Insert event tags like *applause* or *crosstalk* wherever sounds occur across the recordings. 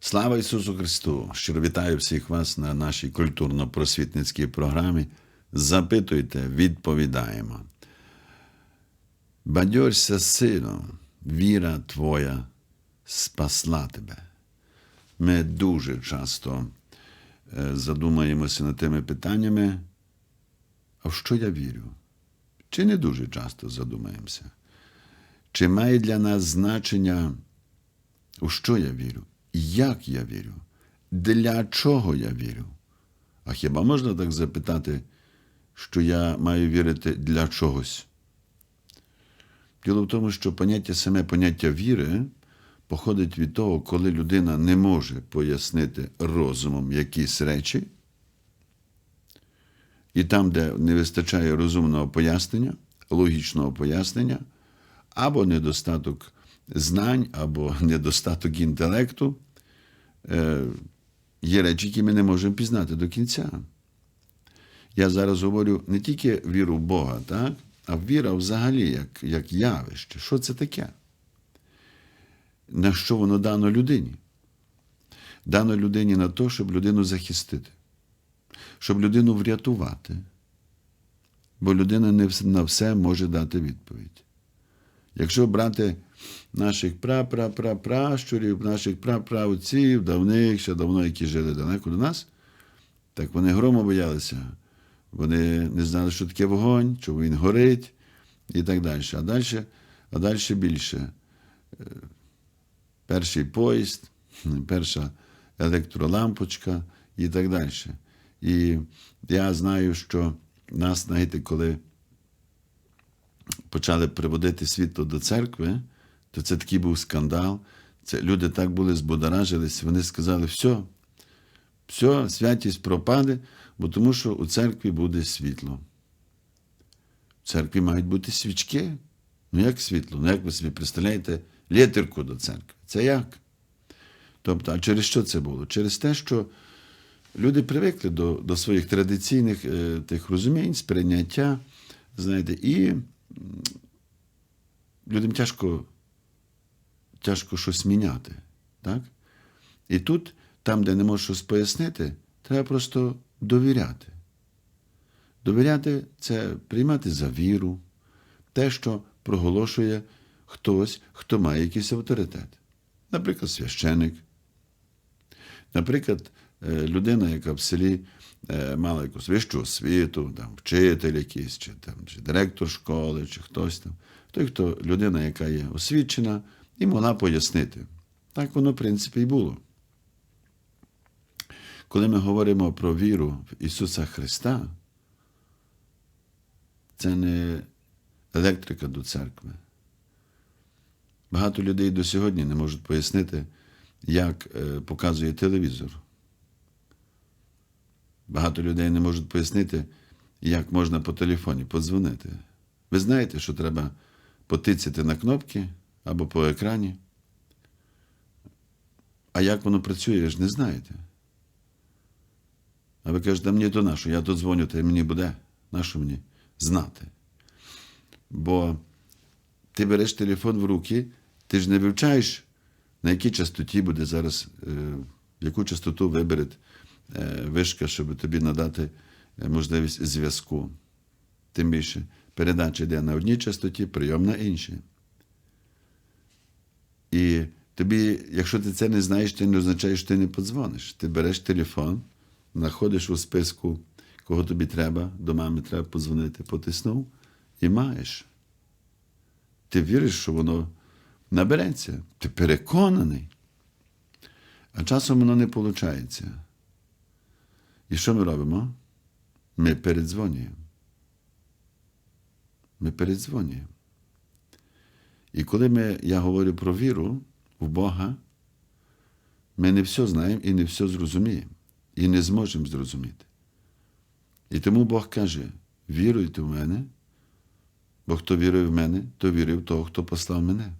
Слава Ісусу Христу! Щиро вітаю всіх вас на нашій культурно-просвітницькій програмі. Запитуйте, відповідаємо. Бадьорся, сину, віра твоя спасла тебе. Ми дуже часто е, задумаємося над тими питаннями, а в що я вірю? Чи не дуже часто задумаємося? Чи має для нас значення, у що я вірю? Як я вірю? Для чого я вірю? А хіба можна так запитати, що я маю вірити для чогось? Діло в тому, що поняття саме поняття віри походить від того, коли людина не може пояснити розумом якісь речі, і там, де не вистачає розумного пояснення, логічного пояснення, або недостаток знань, або *laughs* недостаток інтелекту, е, є речі, які ми не можемо пізнати до кінця. Я зараз говорю не тільки віру в Бога, так? а віра взагалі як, як явище. Що це таке? На що воно дано людині? Дано людині на те, щоб людину захистити, щоб людину врятувати. Бо людина не на все може дати відповідь. Якщо брати наших пра-пра-пра-пращурів, наших пра-правців, давних, ще давно, які жили далеко до нас, так вони грому боялися. Вони не знали, що таке вогонь, чому він горить і так далі. А далі, а далі більше. Е, Перший поїзд, перша електролампочка і так далі. І я знаю, що нас, знаєте, коли почали приводити світло до церкви, то це такий був скандал. Це люди так були збудоражились, вони сказали, все, все, святість пропаде, бо тому що у церкві буде світло. В церкві мають бути свічки. Ну як світло? Ну як ви собі представляєте літерку до церкви? Це як? Тобто, а через що це було? Через те, що люди привикли до, до своїх традиційних е, тих розумінь, сприйняття, знаєте, і людям тяжко, тяжко щось міняти. Так? І тут, там, де не можеш щось пояснити, треба просто довіряти. Довіряти це приймати за віру, те, що проголошує хтось, хто має якийсь авторитет. Наприклад, священик, наприклад, людина, яка в селі е, мала якусь вищу освіту, там, вчитель якийсь, чи, там, чи директор школи, чи хтось там. Той, хто людина, яка є освічена, і могла пояснити. Так воно, в принципі, і було. Коли ми говоримо про віру в Ісуса Христа, це не електрика до церкви. Багато людей до сьогодні не можуть пояснити, як е, показує телевізор. Багато людей не можуть пояснити, як можна по телефоні подзвонити. Ви знаєте, що треба потицяти на кнопки або по екрані. А як воно працює, ви ж не знаєте. А ви кажете, мені то нащо, я тут дзвоню, та й мені буде. Нащо мені знати? Бо ти береш телефон в руки, ти ж не вивчаєш, на якій частоті буде зараз, е, яку частоту вибере е, вишка, щоб тобі надати е, можливість зв'язку. Тим більше передача йде на одній частоті, прийом на іншій. І тобі, якщо ти це не знаєш, це не означає, що ти не подзвониш. Ти береш телефон, знаходиш у списку, кого тобі треба, до мами треба подзвонити, потиснув і маєш. Ти віриш, що воно набереться. Ти переконаний. А часом воно не виходить. І що ми робимо? Ми передзвонюємо. Ми передзвонюємо. І коли ми, я говорю про віру в Бога, ми не все знаємо і не все зрозуміємо, і не зможемо зрозуміти. І тому Бог каже: віруйте в мене, бо хто вірує в мене, то вірує в того, хто послав мене.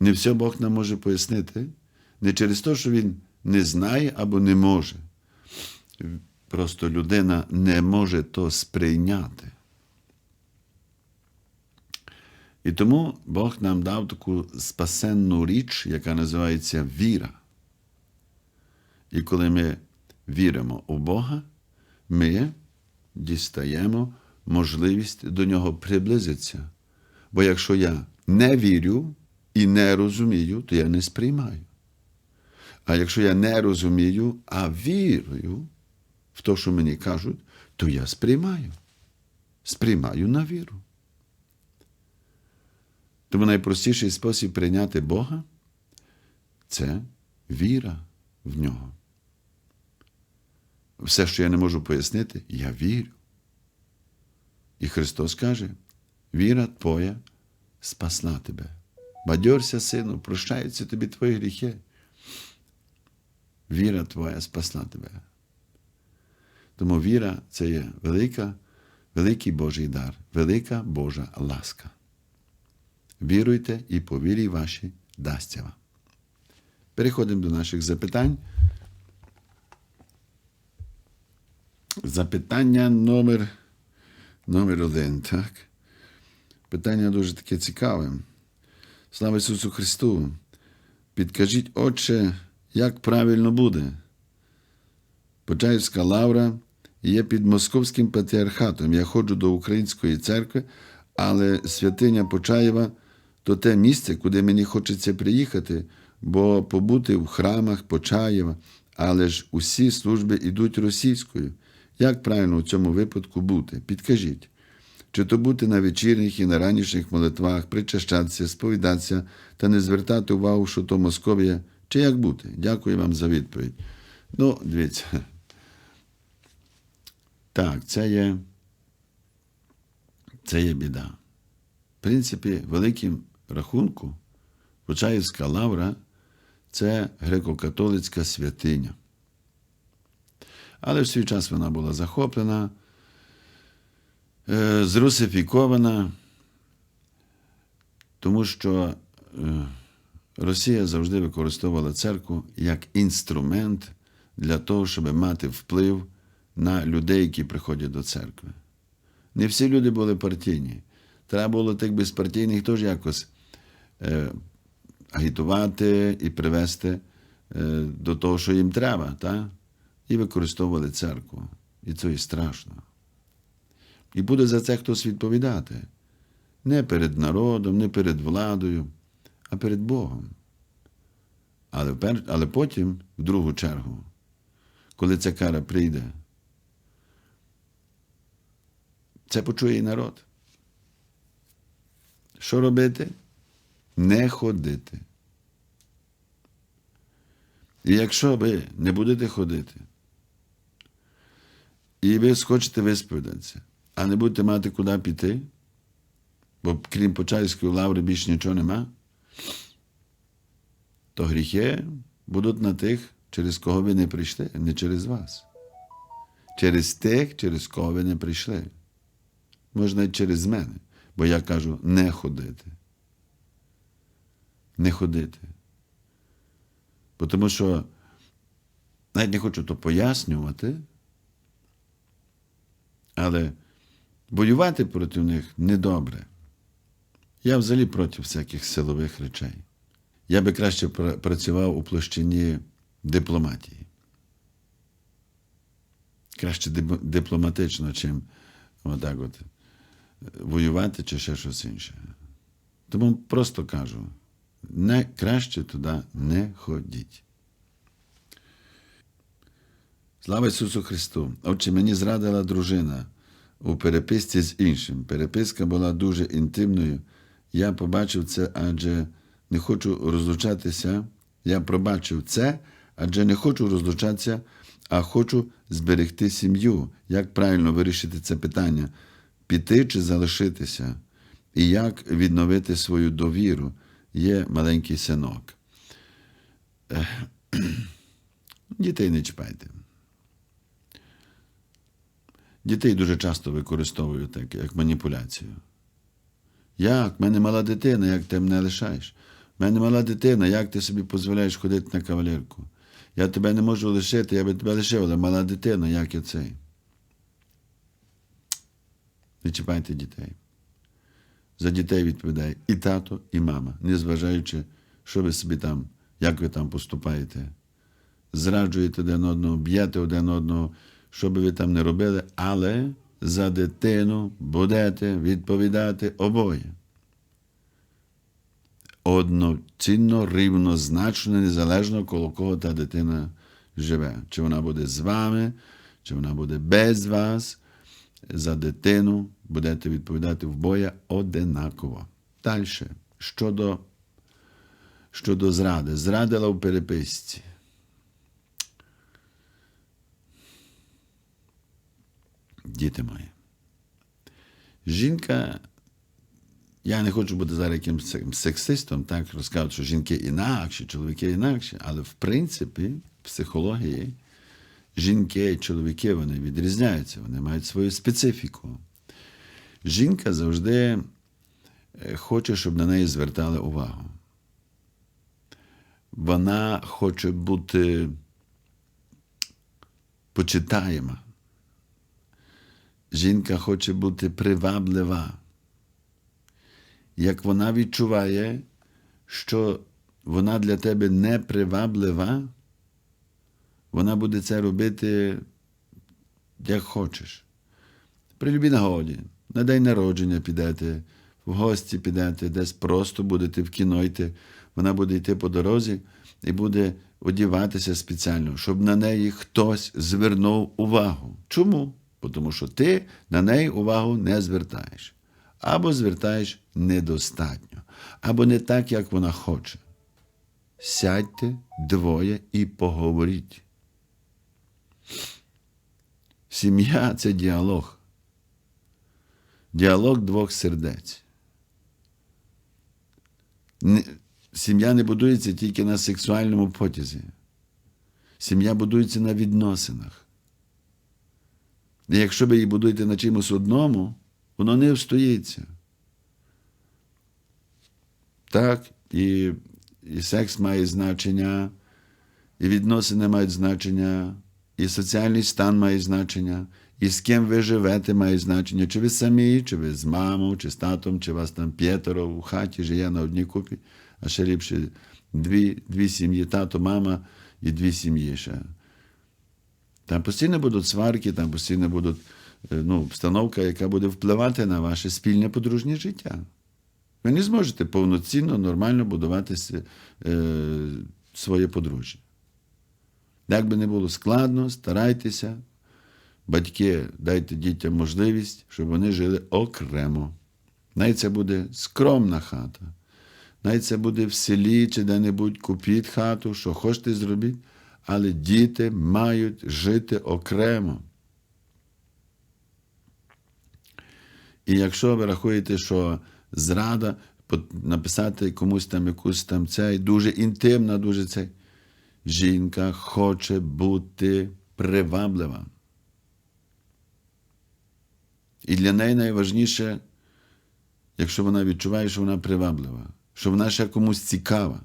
Не все Бог нам може пояснити, не через те, що Він не знає або не може. просто людина не може то сприйняти. І тому Бог нам дав таку спасенну річ, яка називається віра. І коли ми віримо у Бога, ми дістаємо можливість до нього приблизитися. Бо якщо я не вірю і не розумію, то я не сприймаю. А якщо я не розумію, а вірую в те, що мені кажуть, то я сприймаю. Сприймаю на віру. Тому найпростіший спосіб прийняти Бога це віра в нього. Все, що я не можу пояснити, я вірю. І Христос каже: віра твоя спасла тебе. Бадьорся, сину, прощаються тобі твої гріхи. Віра твоя спасла тебе. Тому віра це є велика, великий Божий дар, велика Божа ласка. Віруйте і по вірі вашій дасться вам. Переходимо до наших запитань. Запитання номер, номер один. Так? Питання дуже таке цікаве. Слава Ісусу Христу! Підкажіть, Отче, як правильно буде? Почаївська лавра є під Московським патріархатом. Я ходжу до Української церкви, але святиня Почаєва то те місце, куди мені хочеться приїхати, бо побути в храмах Почаєва, але ж усі служби йдуть російською. Як правильно у цьому випадку бути? Підкажіть. Чи то бути на вечірніх і на ранішніх молитвах, причащатися, сповідатися та не звертати увагу, що то Московія, чи як бути? Дякую вам за відповідь. Ну, дивіться. Так, це є, це є біда. В принципі, великим рахунку, Почаївська лавра це греко-католицька святиня. Але в свій час вона була захоплена, е, зрусифікована, тому що е, Росія завжди використовувала церкву як інструмент для того, щоб мати вплив на людей, які приходять до церкви. Не всі люди були партійні. Треба було тих безпартійних теж якось е, агітувати і привести е, до того, що їм треба, та? і використовували церкву. І це і страшно. І буде за це хтось відповідати. Не перед народом, не перед владою, а перед Богом. Але, пер... Але потім, в другу чергу, коли ця кара прийде, це почує і народ. Що робити? Не ходити. І якщо ви не будете ходити, і ви схочете висповідатися, а не будете мати куди піти, бо крім Почаївської лаври більше нічого нема, то гріхи будуть на тих, через кого ви не прийшли, не через вас. Через тих, через кого ви не прийшли. Можна і через мене, бо я кажу не ходити. Не ходити. Бо Тому що навіть не хочу то пояснювати, але воювати проти них недобре. Я взагалі проти всяких силових речей. Я би краще працював у площині дипломатії. Краще дипломатично, чим отак от воювати чи ще щось інше. Тому просто кажу: не, краще туди не ходіть. Слава Ісусу Христу! Отче, мені зрадила дружина у переписці з іншим. Переписка була дуже інтимною. Я побачив це, адже не хочу розлучатися. Я пробачив це, адже не хочу розлучатися, а хочу зберегти сім'ю. Як правильно вирішити це питання? Піти чи залишитися? І як відновити свою довіру? Є маленький синок. *clears throat* Дітей не чіпайте. Дітей дуже часто використовують так, як маніпуляцію. Як? В мене мала дитина, як ти мене лишаєш? В мене мала дитина, як ти собі дозволяєш ходити на кавалерку? Я тебе не можу лишити, я би тебе лишив, але мала дитина, як я цей. Не чіпайте дітей. За дітей відповідає і тато, і мама, незважаючи, що ви собі там, як ви там поступаєте. Зраджуєте один одного, б'єте один одного, що би ви там не робили, але за дитину будете відповідати обоє. Одноцінно, рівнозначно, незалежно коло кого та дитина живе. Чи вона буде з вами, чи вона буде без вас. За дитину будете відповідати вбоє одинаково. Далі. Щодо, щодо зради. Зрадила в переписці. Діти мої. Жінка, я не хочу бути зараз якимсь сексистом, так розказувати, що жінки інакші, чоловіки інакші, але в принципі, в психології жінки і чоловіки вони відрізняються, вони мають свою специфіку. Жінка завжди е, хоче, щоб на неї звертали увагу. Вона хоче бути почитаєма. Жінка хоче бути приваблива. Як вона відчуває, що вона для тебе не приваблива, вона буде це робити як хочеш. При любій нагоді, на день народження підете, в гості підете, десь просто будете в кіно йти. Вона буде йти по дорозі і буде одіватися спеціально, щоб на неї хтось звернув увагу. Чому? Тому що ти на неї увагу не звертаєш. Або звертаєш недостатньо, або не так, як вона хоче. Сядьте двоє і поговоріть. Сім'я це діалог. Діалог двох сердець. Сім'я не будується тільки на сексуальному потязі. Сім'я будується на відносинах. І якщо ви її будуєте на чимось одному, воно не встоїться. Так, і, і секс має значення, і відносини мають значення, і соціальний стан має значення, і з ким ви живете має значення, чи ви самі, чи ви з мамою, чи з татом, чи вас там п'ятеро у хаті живе на одній купі, а ще ліпше дві, дві сім'ї, тато, мама і дві сім'ї ще. Там постійно будуть сварки, там постійно будуть ну, обстановка, яка буде впливати на ваше спільне подружнє життя. Ви не зможете повноцінно, нормально будувати е, своє подружжя. Як би не було складно, старайтеся. Батьки, дайте дітям можливість, щоб вони жили окремо. Навіть це буде скромна хата. Навіть це буде в селі чи де-небудь купіть хату, що хочете зробіть, але діти мають жити окремо. І якщо ви рахуєте, що зрада, написати комусь там якусь там цей, дуже інтимна, дуже цей. Жінка хоче бути приваблива. І для неї найважніше, якщо вона відчуває, що вона приваблива, що вона ще комусь цікава.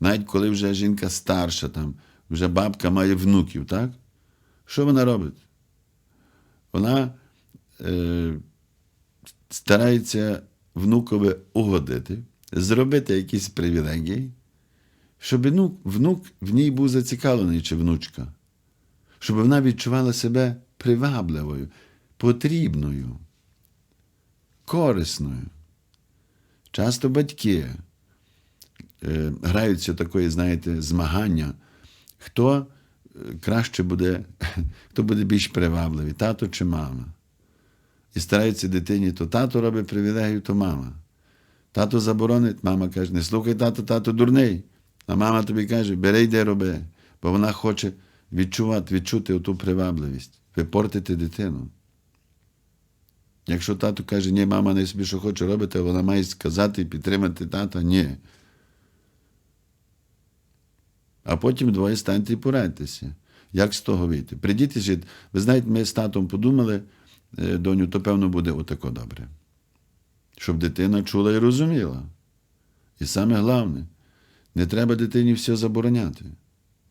Навіть коли вже жінка старша, там, вже бабка має внуків, так? Що вона робить? Вона е, старається внукові угодити, зробити якісь привілегії, щоб внук, внук в ній був зацікавлений чи внучка, щоб вона відчувала себе привабливою, потрібною, корисною. Часто батьки е, граються такої, знаєте, змагання, хто е, краще буде, *laughs* хто буде більш привабливий, тато чи мама. І стараються дитині, то тато робить привілегію, то мама. Тато заборонить, мама каже, не слухай тато, тато дурний. А мама тобі каже, бери йди роби, бо вона хоче відчувати, відчути оту привабливість, ви портите дитину. Якщо тато каже, ні, мама не собі що хоче робити, вона має сказати і підтримати тата, ні. А потім двоє станьте і порадьтеся. Як з того вийти? Жити. Ви знаєте, ми з татом подумали, доню, то певно буде отако добре. Щоб дитина чула і розуміла. І саме головне, Не треба дитині все забороняти.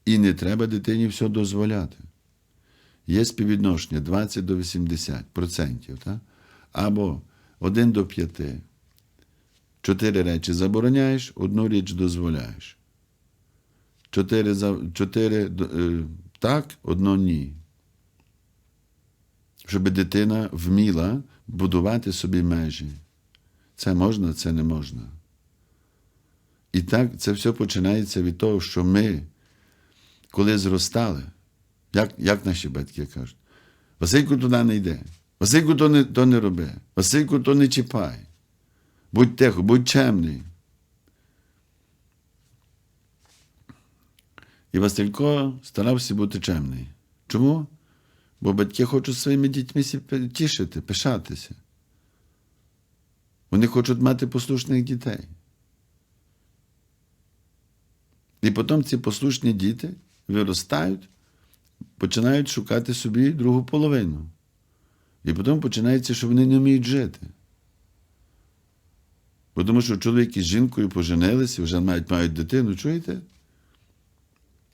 І не треба дитині все дозволяти. Є співвідношення 20 до 80%, так? або 1 до 5. Чотири речі забороняєш, одну річ дозволяєш. Чотири, чотири е, так, одно ні. Щоб дитина вміла будувати собі межі. Це можна, це не можна. І так це все починається від того, що ми, коли зростали, як, як наші батьки кажуть, Васильку туди не йде, Васильку то не, то не роби, Васильку то не чіпай. Будь тихо, будь чемний. І Василько старався бути чемний. Чому? Бо батьки хочуть своїми дітьми тішити, пишатися. Вони хочуть мати послушних дітей. І потім ці послушні діти виростають, починають шукати собі другу половину. І потім починається, що вони не вміють жити. Бо Тому що чоловік із жінкою поженилися, вже мають, мають дитину, чуєте?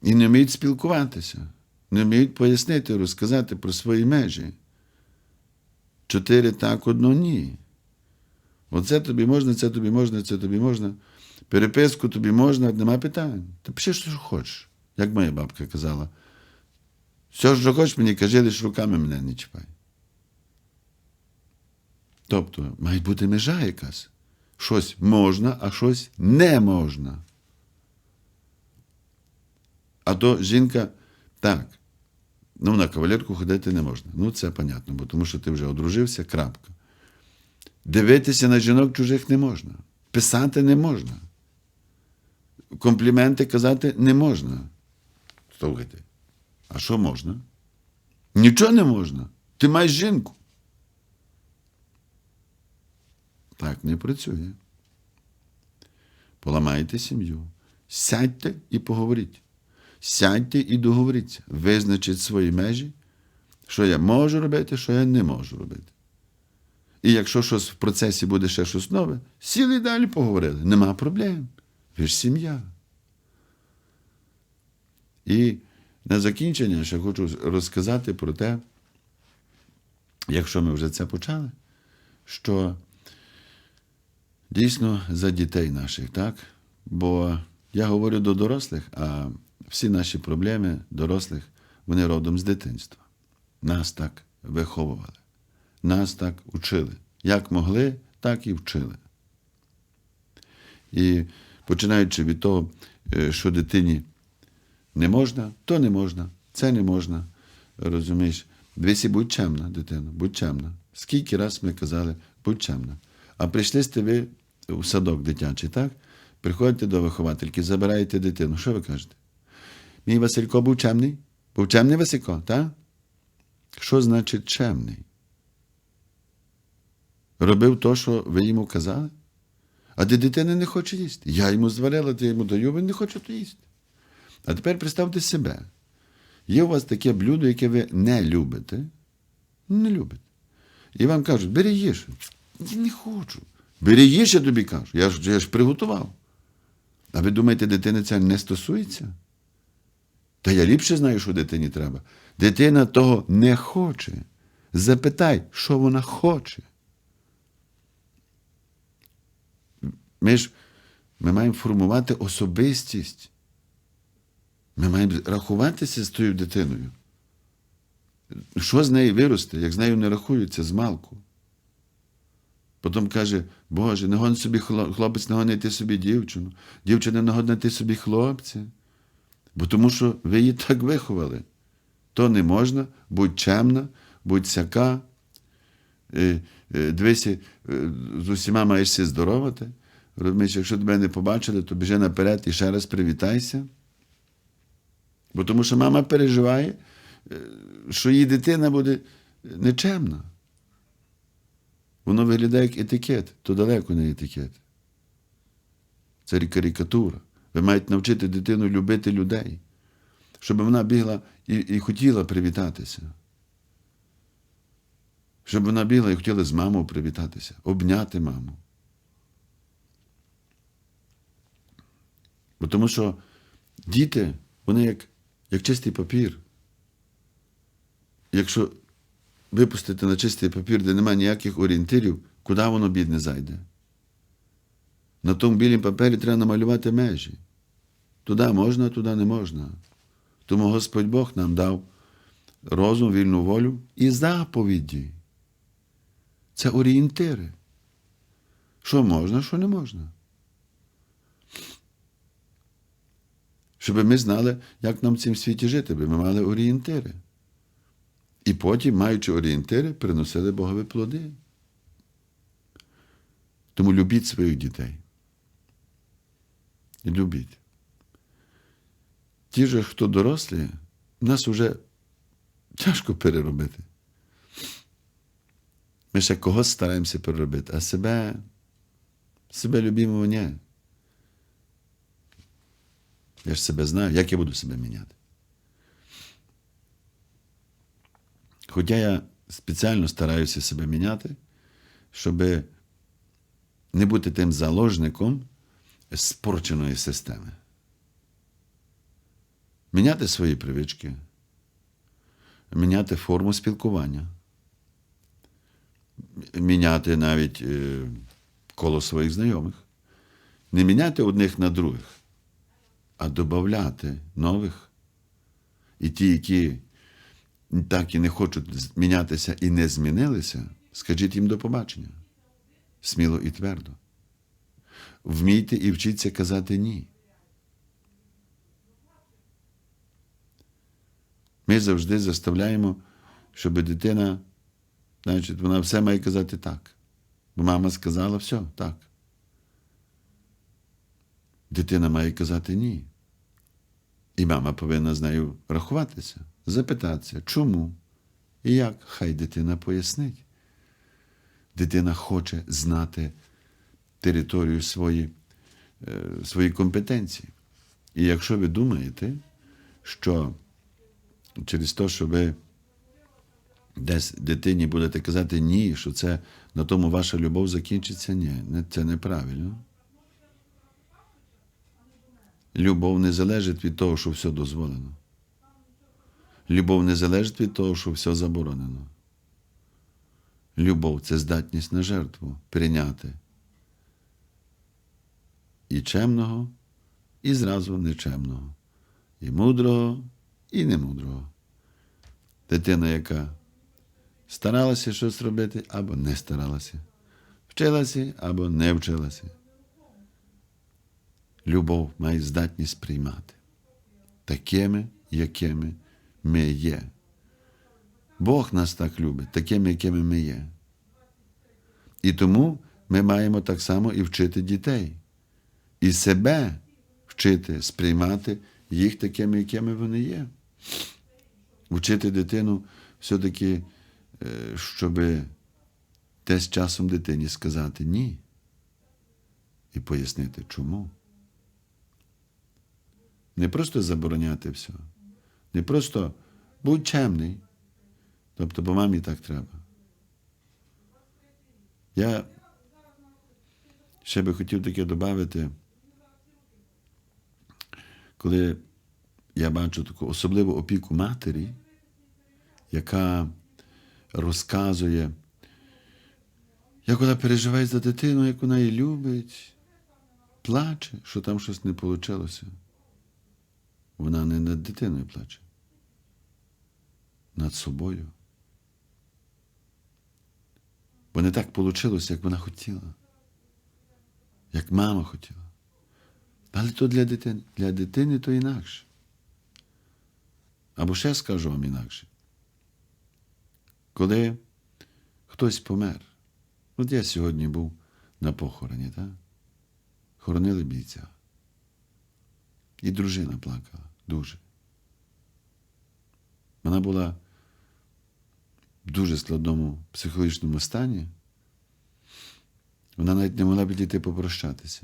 І не вміють спілкуватися, не вміють пояснити, розказати про свої межі. Чотири так, одно ні. Оце тобі можна, це тобі можна, це тобі можна. Переписку тобі можна, нема питань. Ти пиши, що хочеш. Як моя бабка казала. Все, що хочеш, мені кажи, лиш руками мене не чіпай. Тобто, має бути межа якась. Щось можна, а щось не можна. А то жінка так. Ну, на кавалерку ходити не можна. Ну, це понятно, бо тому що ти вже одружився, крапка. Дивитися на жінок чужих не можна. Писати не можна. Компліменти казати не можна. Слухайте. А що можна? Нічого не можна. Ти маєш жінку. Так не працює. Поламайте сім'ю. Сядьте і поговоріть. Сядьте і договоріться. Визначіть свої межі, що я можу робити, що я не можу робити. І якщо щось в процесі буде ще щось нове, сіли і далі поговорили. Нема проблем. Ви ж сім'я. І на закінчення ще хочу розказати про те, якщо ми вже це почали, що дійсно за дітей наших, так? Бо я говорю до дорослих, а всі наші проблеми дорослих, вони родом з дитинства. Нас так виховували, нас так учили. Як могли, так і вчили. І починаючи від того, е, що дитині не можна, то не можна, це не можна. Розумієш, дивися, будь чемна, дитина, будь чемна. Скільки раз ми казали, будь чемна. А прийшли сте ви в садок дитячий, так? Приходите до виховательки, забираєте дитину. Що ви кажете? Мій Василько був чемний? Був чемний Василько, так? Що значить чемний? Робив то, що ви йому казали? А де дитина не хоче їсти. Я йому зварила, я йому даю, він не хоче то їсти. А тепер представте себе. Є у вас таке блюдо, яке ви не любите. Не любите. І вам кажуть, бери їж. Я не хочу. Бери їж, я тобі кажу. Я ж, я ж приготував. А ви думаєте, дитини це не стосується? Та я ліпше знаю, що дитині треба. Дитина того не хоче. Запитай, що вона хоче. Ми ж ми маємо формувати особистість. Ми маємо рахуватися з тою дитиною. Що з неї виросте, як з нею не рахуються з малку? Потім каже, Боже, не гон собі хлопець, не гонити собі дівчину, дівчина не гонити собі хлопця. Бо тому що ви її так виховали. То не можна, будь чемна, будь сяка, е, е, дивися, е, з усіма маєшся здоровати. Розумієш, якщо тебе не побачили, то біжи наперед і ще раз привітайся. Бо тому що мама переживає, що її дитина буде нечемна. Воно виглядає як етикет, то далеко не етикет. Це карикатура. Ви маєте навчити дитину любити людей, щоб вона бігла і, і хотіла привітатися. Щоб вона бігла і хотіла з мамою привітатися, обняти маму. Бо тому що діти, вони як, як чистий папір. Якщо випустити на чистий папір, де немає ніяких орієнтирів, куди воно бідне зайде? На тому білім папері треба намалювати межі. Туди можна, туди не можна. Тому Господь Бог нам дав розум, вільну волю і заповіді. Це орієнтири. Що можна, що не можна. Щоб ми знали, як нам в цім світі жити, би ми мали орієнтири. І потім, маючи орієнтири, приносили Богові плоди. Тому любіть своїх дітей. Любіть. Ті ж, хто дорослі, нас вже тяжко переробити. Ми ще когось стараємося переробити, а себе, себе любимо ні. Я ж себе знаю, як я буду себе міняти. Хоча я спеціально стараюся себе міняти, щоб не бути тим заложником спорченої системи. Міняти свої привички, міняти форму спілкування, міняти навіть е, коло своїх знайомих, не міняти одних на других, а додати нових. І ті, які так і не хочуть мінятися і не змінилися, скажіть їм до побачення. Сміло і твердо. Вмійте і вчіться казати ні. Ми завжди заставляємо, щоб дитина, значить, вона все має казати так. Бо мама сказала все, так. Дитина має казати ні. І мама повинна з нею рахуватися, запитатися, чому і як, хай дитина пояснить. Дитина хоче знати територію свої, е, свої компетенції. І якщо ви думаєте, що через те, що ви десь дитині будете казати ні, що це на тому ваша любов закінчиться, ні, це неправильно. Любов не залежить від того, що все дозволено. Любов не залежить від того, що все заборонено. Любов це здатність на жертву прийняти і чемного, і зразу нечемного, і мудрого, і немудрого. Дитина, яка старалася щось робити або не старалася, вчилася або не вчилася. Любов має здатність приймати такими, якими ми є. Бог нас так любить, такими, якими ми є. І тому ми маємо так само і вчити дітей, і себе вчити сприймати їх такими, якими вони є. Вчити дитину все-таки, е, щоб десь часом дитині сказати ні. І пояснити, чому. Не просто забороняти все, не просто будь чемний. Тобто, бо мамі так треба. Я ще би хотів таке додати, коли я бачу таку особливу опіку матері, яка розказує, як вона переживає за дитину, як вона її любить, плаче, що там щось не вийшло. Вона не над дитиною плаче, над собою. Бо не так вийшло, як вона хотіла, як мама хотіла. Але то для дитини. Для дитини то інакше. Або ще скажу вам інакше. Коли хтось помер, от я сьогодні був на похороні, так? хоронили бійця. І дружина плакала дуже. Вона була в дуже складному психологічному стані. Вона навіть не могла підійти попрощатися.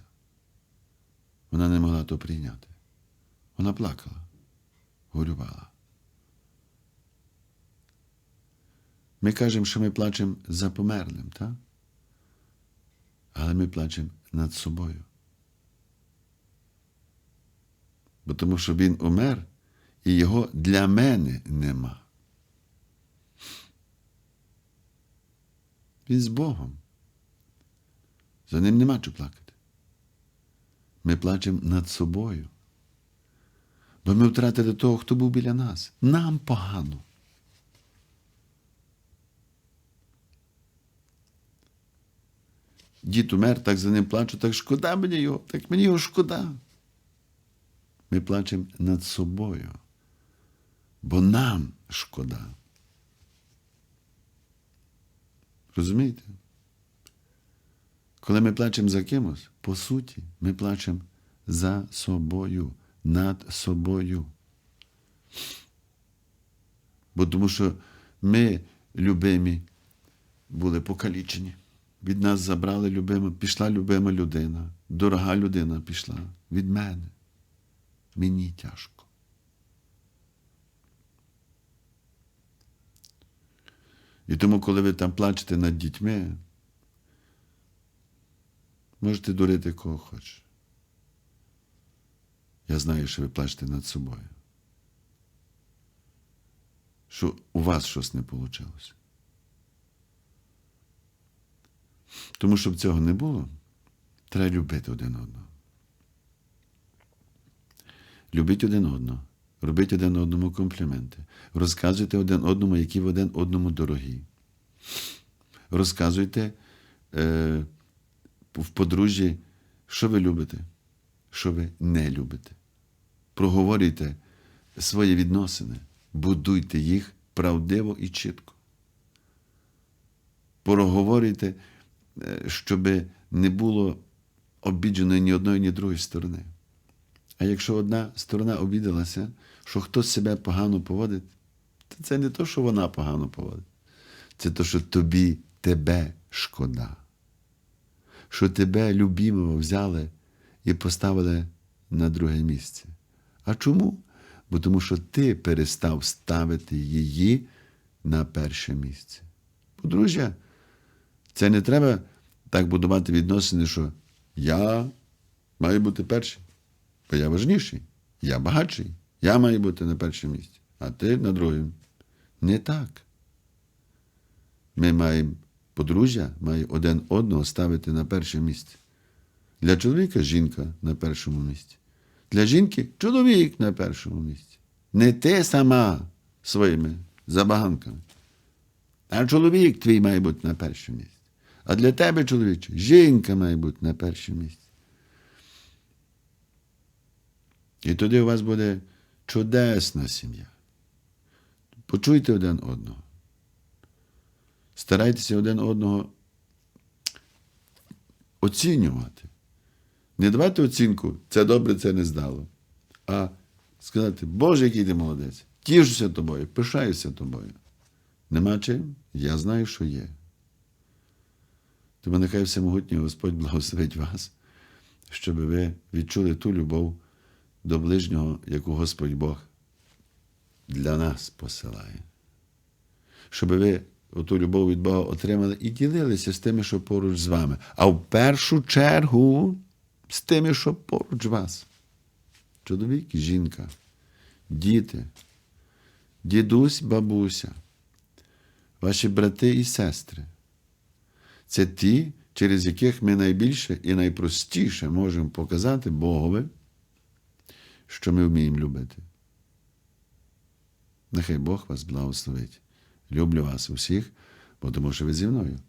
Вона не могла то прийняти. Вона плакала, горювала. Ми кажемо, що ми плачемо за померлим, так? Але ми плачемо над собою. Бо тому що Він умер, і його для мене нема. Він з Богом. За ним нема що плакати. Ми плачемо над собою. Бо ми втратили того, хто був біля нас. Нам погано. Дід умер, так за ним плачу, так шкода мені його, так мені його шкода. Ми плачемо над собою, бо нам шкода. Розумієте? Коли ми плачемо за кимось, по суті, ми плачемо за собою, над собою. Бо тому що ми, любимі, були покалічені. Від нас забрали любима, пішла любима людина, дорога людина пішла від мене. Мені тяжко. І тому, коли ви там плачете над дітьми, можете дурити кого хочеш. Я знаю, що ви плачете над собою. Що у вас щось не вийшло. Тому, щоб цього не було, треба любити один одного. Любіть один одного, робіть один одному компліменти, розказуйте один одному, які в один одному дорогі. Розказуйте е, в подружжі, що ви любите, що ви не любите. Проговорюйте свої відносини, будуйте їх правдиво і чітко. Проговорюйте, е, щоб не було обідженої ні одної, ні другої сторони. А якщо одна сторона обідалася, що хтось себе погано поводить, то це не то, що вона погано поводить. Це то, що тобі тебе шкода. Що тебе любімого взяли і поставили на друге місце. А чому? Бо тому що ти перестав ставити її на перше місце. Подружжя, це не треба так будувати відносини, що я маю бути перший, бо я важніший, я багатший, я маю бути на першому місці, а ти на другому. Не так. Ми маємо подружжя має один одного ставити на перше місце. Для чоловіка жінка на першому місці. Для жінки чоловік на першому місці. Не ти сама своїми забаганками. А чоловік твій має бути на першому місці. А для тебе, чоловіче, жінка має бути на першому місці. І тоді у вас буде чудесна сім'я. Почуйте один одного. Старайтеся один одного оцінювати. Не давати оцінку, це добре, це не здало. А сказати, Боже, який ти молодець, тішуся тобою, пишаюся тобою. Нема чим? Я знаю, що є. Тому нехай всемогутній Господь благословить вас, щоб ви відчули ту любов до ближнього, яку Господь Бог для нас посилає. Щоб ви оту любов від Бога отримали і ділилися з тими, що поруч з вами. А в першу чергу з тими, що поруч вас. Чоловік жінка, діти, дідусь, бабуся, ваші брати і сестри. Це ті, через яких ми найбільше і найпростіше можемо показати Богові, що ми вміємо любити. Нехай Бог вас благословить. Люблю вас усіх, бо тому що ви зі мною.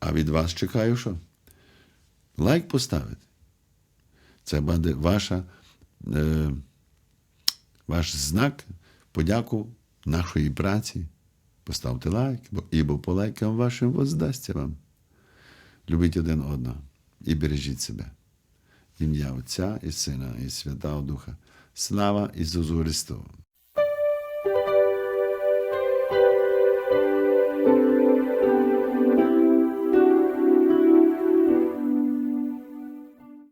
А від вас чекаю, що? Лайк поставити. Це буде ваша, е, ваш знак подяку нашої праці. Поставте лайк, бо ібо по лайкам вашим воздасться вам. Любіть один одного і бережіть себе. Ім'я Отця і Сина, і Святого Духа. Слава Ісусу Христу!